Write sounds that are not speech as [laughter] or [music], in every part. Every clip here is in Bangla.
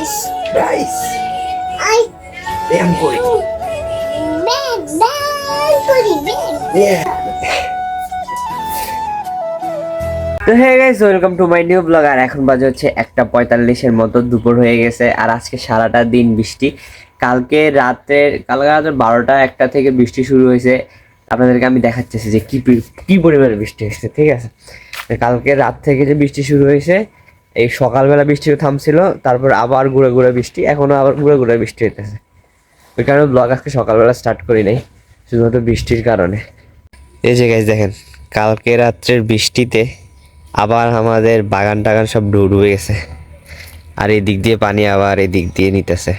guys, গাইস I ব্যায়াম করি bad bad goody bad. তো হ্যাঁ guys welcome to my new blog আর এখন বাজে হচ্ছে একটা পঁয়তাল্লিশের মতো দুপুর হয়ে গেছে। আর আজকে সারাটা দিন বৃষ্টি। কালকে রাতের কালকে রাতের বারোটা একটা থেকে বৃষ্টি শুরু হয়েছে। আপনাদেরকে আমি দেখাচ্ছি যে কি কি পরিমাণে বৃষ্টি হয়েছে ঠিক আছে? তো কালকে রাত থেকে যে বৃষ্টি শুরু হয়েছে এই সকালবেলা বৃষ্টি থামছিল, তারপর আবার ঘুরে ঘুরে বৃষ্টি, এখনও আবার ঘুরে ঘুরে বৃষ্টি হইতেছে। ওই কারণে ব্লগ আজকে সকালবেলা স্টার্ট করি নাই, শুধুমাত্র বৃষ্টির কারণে। এই যে গাইজ দেখেন, কালকে রাত্রের বৃষ্টিতে আবার আমাদের বাগান টাগান সব ডুবে গেছে। আর এই দিক দিয়ে পানি আবার এই দিক দিয়ে নিতেছে।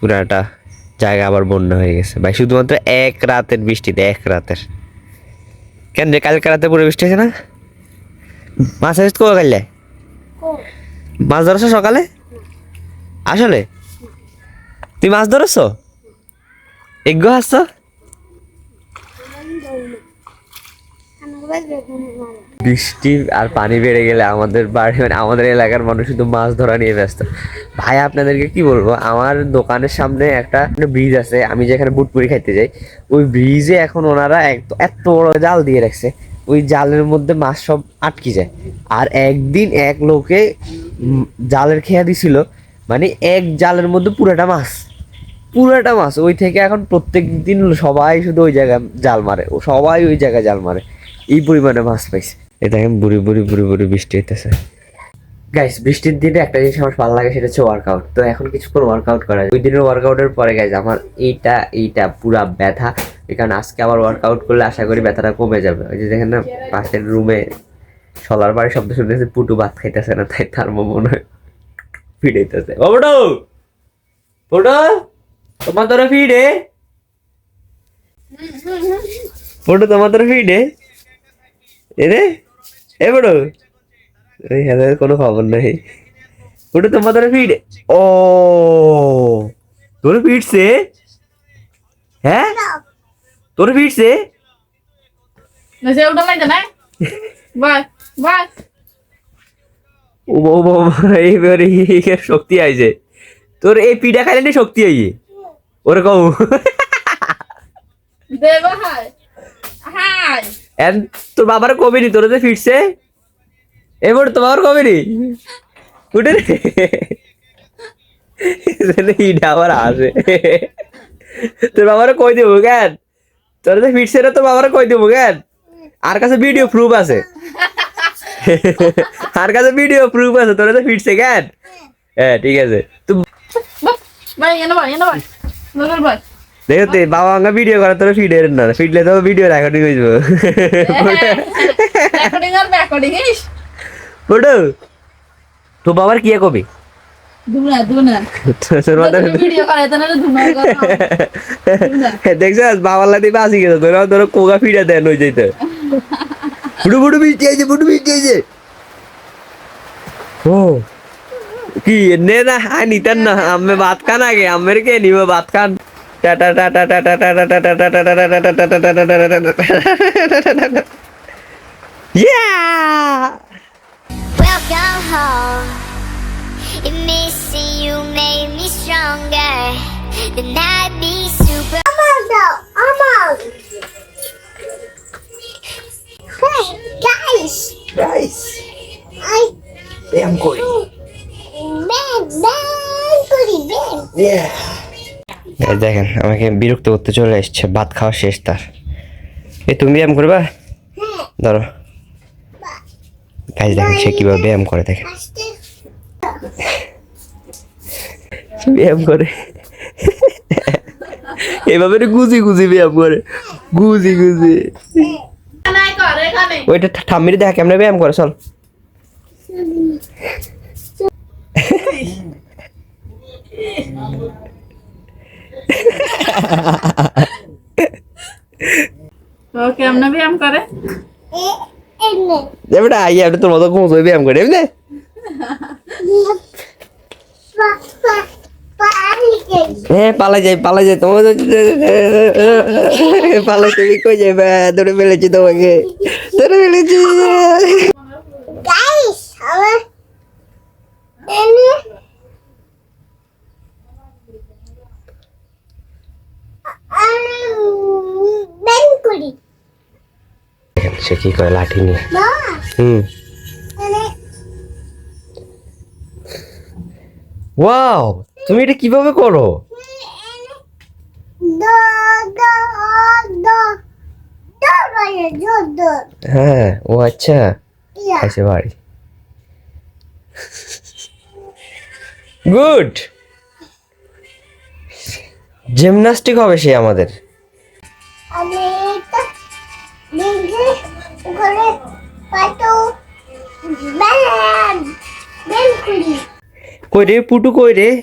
পুরাটা জায়গা আবার বন্যা হয়ে গেছে। ভাই, শুধুমাত্র এক রাতের বৃষ্টিতে, এক রাতের। কেন রে, কালকে রাতে পুরো বৃষ্টি হয়েছে না? মাছ কবে কাটলে মাছ ধরেছো সকালে? আসলে? তুই মাছ ধরেছো? এগো হাসছো? বৃষ্টি আর পানি বেড়ে গেলে আমাদের বাড়ি মানে আমাদের এলাকার মানুষ শুধু মাছ ধরা নিয়ে ব্যস্ত। ভাই, আপনাদেরকে কি বলব? আমার দোকানের সামনে একটা ব্রিজ আছে। আমি যেখানে বুটপুরি খাইতে যাই, ওই ব্রিজে এখন ওনারা এত বড় জাল দিয়ে রাখছে। ওই জালের মধ্যে মাছ সব আটকে যায়। আর একদিন এক লোকে জালের খেয়া দিছিল মানে এক জালের মধ্যে পুরোটা মাছ। পুরোটা মাছ ওই থেকে এখন প্রত্যেক দিন সবাই শুধু ওই জায়গায় জাল মারে ও সবাই ওই জায়গায় জাল মারে। এই পরিমাণে মাছ পাইছে। এটা এখন বুড়ি বুড়ি বুড়ি বুড়ি বৃষ্টি হইতেছে। গাইস বৃষ্টির দিনে একটা জিনিস আমার ভালো লাগে সেটা হচ্ছে ওয়ার্কআউট তো এখন কিছুক্ষণ ওয়ার্কআউট করা। ওই দিনের ওয়ার্কআউটের পরে গাইস আমার এইটা এইটা পুরা ব্যথা। কারণে আজকে আবার ওয়ার্কআউট করলে আশা করি ব্যথাটা কমে যাবে। ওই যে দেখেন না, পাশের রুমে সলার বাড়ি শব্দ শুনতেছে, পুটু ভাত খাইতেছে না, তাই তার মনে হয় ফিডাইতেছে। ও বড় বড় তোমার তোরা ফিডে? বড় তোমার তোরা ফিডে? এ রে, এ বড় এই হ্যাঁ কোনো খবর নেই। ওটা তোমাদের ফিড? ও! তোর ফিটছে হ্যাঁ? তোর ভিড়ছে শক্তি আইছে। তোর এই পিঠা খাইলে শক্তি আইছে ওরকম। তোর বাবার কমিনি তোর যে ফিরছে? এবার তোর বাবার কমিনি উঠে রে আবার আসে। তোর বাবার কই দেবো কেন? তোর যে ফিটছে না তোর বাবার কই দেবো কেন আর কাছে ভিডিও প্রুফ আছে। [laughs] আর কাছে ভিডিও প্রুফ আছে তোর যে ফিটছে কেন হ্যাঁ ঠিক আছে। তুই. দেখো তে বাবা আমাকে ভিডিও করে তোর ফিডের না। ফিডলে তো ভিডিও রেকর্ডিং হয়ে যাব। [laughs] আর ইস। ফটো তো বাবার কি কবি? দেখছিস বাবার লাদি বাসি গেছে তোর কোগা ফিডা দেন হয়ে যাইতে বুড়ু বুড়ু বৃষ্টি আইছে বুড়ু বৃষ্টি আইছে ও কি নে না হ্যাঁ নিতেন না আমি ভাত খান আগে আমের কে নিব ভাত খান tata tata tata tata tata tata tata tata tata tata Yeah! Welcome home. And missing you made me stronger. Then I'd be super. I'm out though. I'm out. Hey guys, Guys, I ব্যায়াম করি bad bad goody bad. এই দেখেন আমাকে বিরক্ত করতে চলে এসছে ভাত খাওয়া শেষ তার এই তুমি ব্যায়াম করবা ধরো গাইজ দেখেন সে কীভাবে ব্যায়াম করে দেখেন ব্যায়াম করে। এভাবে গুজি গুজি ব্যায়াম করে। গুজি গুজি। ওইটা ঠাম্মির দেখা কেমনে ব্যায়াম করে চল। কেমনে ব্যায়াম করে? এবারে আই আপনি তোর মতো ঘুমোতে ব্যায়াম করে এমনি Eh, pala jay, pala jay, tomo to chito, pala chibi ko jay, ba, dure mele chito bage, dure mele chito bage. Guys, hala, ini, ben kuri. Shaki ko lati ni. Ba. Hmm. Wow তুমি এটা কীভাবে করো? হ্যাঁ ও আচ্ছা। আছে বাড়ি। গুড জিমনাস্টিক হবে সে আমাদের। আমি কই রে পুটু কই রে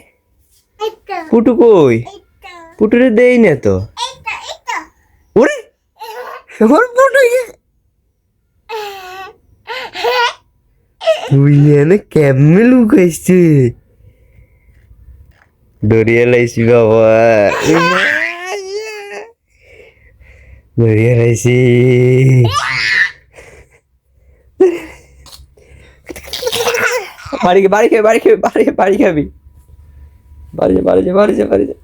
পুটু কই? পুটুরে দেই না তো। ওরে! আমার পুটু তুই এনে কেমনে লুকাইছে? ডরিয়া লাইছি বাবা। [laughs] ডরিয়া লাইছি। [laughs] বাড়ি বাড়ি খাবি বাড়ি খাবি বাড়ি বাড়ি খাবি বাড়ি যা বাড়ি যা বাড়ি যা বাড়ি যা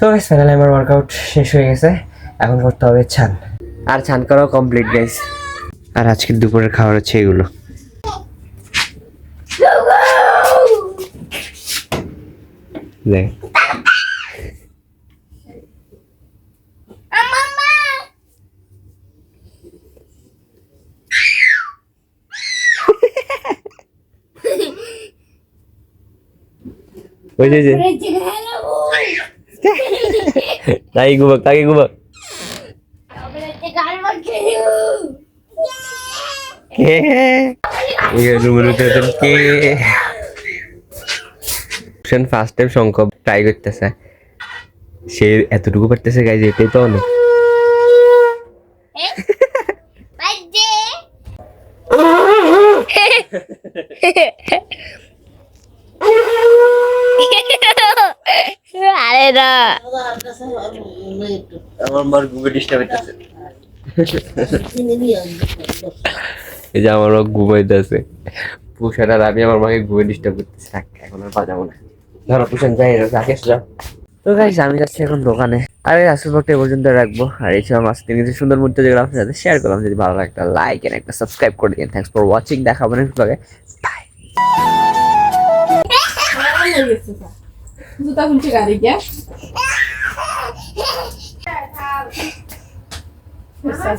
তো ফাইনালি আমার ওয়ার্কআউট শেষ হয়ে গেছে। এখন করতে হবে ছান। আর ছান করাও কমপ্লিট গাইস আর আজকের দুপুরের খাবার হচ্ছে এগুলো। দেখ মামা ওই যে যে রেজে গেল তাই ঘুমাক তাকে ঘুমাক রেজে কে ফার্স্ট টাইম শঙ্খ ট্রাই করতেছে। সে এতটুকু পারতেছে গাইজ এটাই তো অনেক। আরে না। আমার মার ঘুমে ডিস্টার্ব হইতেছে। এই যে আমার মা ঘুমাইতেছে। পুষার আর আমি আমার মাকে ঘুমে ডিস্টার্ব করতেছি। থাক এখন আর বাজাবো না। ধরো যাই রাখে যাও। তো গাইস আমি যাচ্ছি এখন দোকানে। আর এই আজকের ব্লগটা পর্যন্ত রাখব। আর এই আমার কিছু সুন্দর মুহূর্ত যেগুলো আপনার সাথে শেয়ার করলাম। যদি ভালো লাগে একটা লাইক এন্ড একটা সাবস্ক্রাইব করে দিন থ্যাংকস ফর ওয়াচিং দেখা হবে নেক্সট ব্লগে বাই জুতা খুলছে গাড়ি গিয়া। Mama,